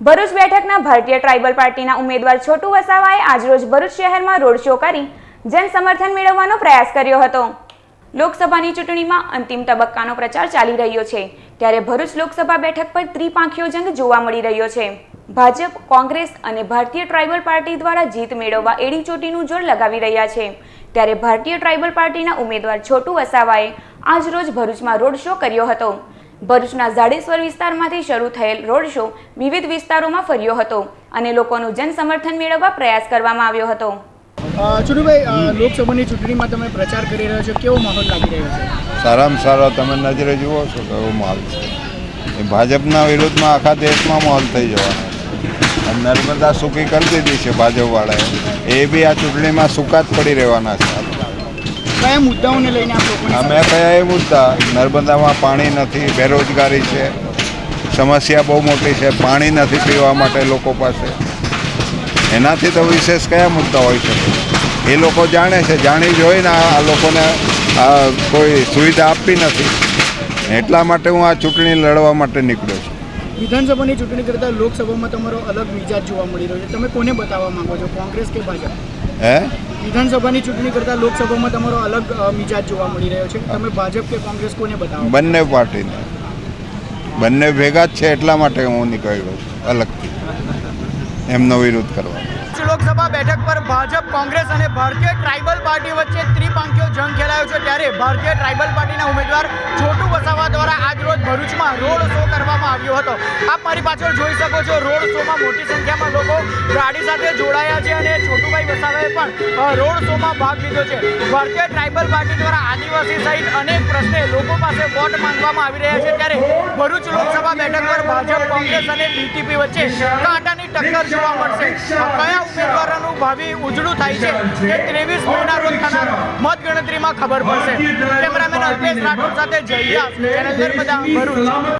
ભરૂચ બેઠકના ભારતીય ટ્રાઇબલ પાર્ટીના ઉમેદવાર છોટુ વસાવાએ આજરોજ ભરૂચ શહેરમાં રોડ શો કરી જન સમર્થન મેળવવાનો પ્રયાસ કર્યો હતો. લોકસભાની ચૂંટણીમાં અંતિમ તબક્કાનો પ્રચાર ચાલી રહ્યો છે, ત્યારે ભરૂચ લોકસભા બેઠક પર ત્રિપાંખીયો જંગ જોવા મળી રહ્યો છે. ભાજપ, કોંગ્રેસ અને ભારતીય ટ્રાઇબલ પાર્ટી દ્વારા જીત મેળવવા એડી ચોટીનું જોર લગાવી રહ્યા છે, ત્યારે ભારતીય ટ્રાઇબલ પાર્ટીના ઉમેદવાર છોટુ વસાવાએ આજરોજ ભરૂચમાં રોડ શો કર્યો હતો. ભરૂચના જાડેશ્વર વિસ્તારમાંથી શરૂ થયેલ રોડ શો વિવિધ વિસ્તારોમાં ફર્યો હતો અને લોકોનું જન સમર્થન મેળવવા પ્રયાસ કરવામાં આવ્યો હતો. છુટુભાઈ લોકસભાની ચૂંટણીમાં તમે પ્રચાર કરી રહ્યા છો. કેવો માહોલ લાગી રહ્યો છે? સારામાં સારો તમે નજરે જુઓ છો કેવો માહોલ છે. એ ભાજપના વિરોધમાં આખા દેશમાં માહોલ થઈ જવાનો નર્મદા સૂકી કરી દીધી છે ભાજપવાળાએ. એ બી આ ચૂંટણીમાં સૂકા જ પડી રહેવાના છે. કયા મુદ્દાઓને લઈને આપ અમે કયા એ મુદ્દા? નર્મદામાં પાણી નથી બેરોજગારી છે સમસ્યા બહુ મોટી છે પાણી નથી પીવા માટે લોકો પાસે. એનાથી તો વિશેષ કયા મુદ્દા હોઈ શકે? એ લોકો જાણે છે જાણી જોઈને આ આ લોકોને આ કોઈ સુવિધા આપી નથી. એટલા માટે હું આ ચૂંટણી લડવા માટે નીકળ્યો છું. વિધાનસભાની ચૂંટણી કરતાં લોકસભામાં તમારો અલગ મિજાજ જોવા મળી રહ્યો છે. તમે કોને બતાવવા માંગો છો? કોંગ્રેસ કે ભાજપ? હે? વિધાનસભાની ચૂંટણી કરતાં લોકસભામાં તમારો અલગ મિજાજ જોવા મળી રહ્યો છે. તમે ભાજપ કે કોંગ્રેસ કોને બતાવો? બંને પાર્ટીને. બંને ભેગા જ છે એટલા માટે હું નીકળ્યો અલગથી. એમનો વિરોધ કરવા. લોકસભા બેઠક પર ભાજપ, કોંગ્રેસ અને ભારતીય ટ્રાઇબલ પાર્ટી વચ્ચે ત્રિપાંખીયો જંગ ખેલાયો છે ત્યારે ભારતીય ટ્રાઇબલ પાર્ટીના ઉમેદવાર છોટુ વસાવા દ્વારા આજ રોજ ભરૂચમાં રોડ શો કરવામાં આવ્યો હતો. આપ મારી પાછળ જોઈ શકો છો, રોડ શોમાં મોટી સંખ્યામાં લોકો ગાડી સાથે જોડાયા છે અને છોટુભાઈ વસાવાએ પણ રોડ શોમાં ભાગ લીધો છે. ભારતીય ટ્રાઇબલ પાર્ટી દ્વારા આદિવાસી સહિત અનેક પ્રશ્ને લોકો પાસે વોટ માંગવામાં આવી રહ્યા છે ત્યારે ભરૂચ લોકસભા બેઠક પર ભાજપ, કોંગ્રેસ અને બીટીપી વચ્ચે કાંટાની ટક્કર જોવા મળશે. કયા ઉમેદવારોનું ભાવિ ઉજળું થાય છે તે ત્રેવીસ મેના રોજ થનાર મતગણતરીમાં ખબર પડશે. કેમેરામેન અલ્પેશ રાઠોડ સાથે જઈ ચેનલ નર્મદા ભરૂચ.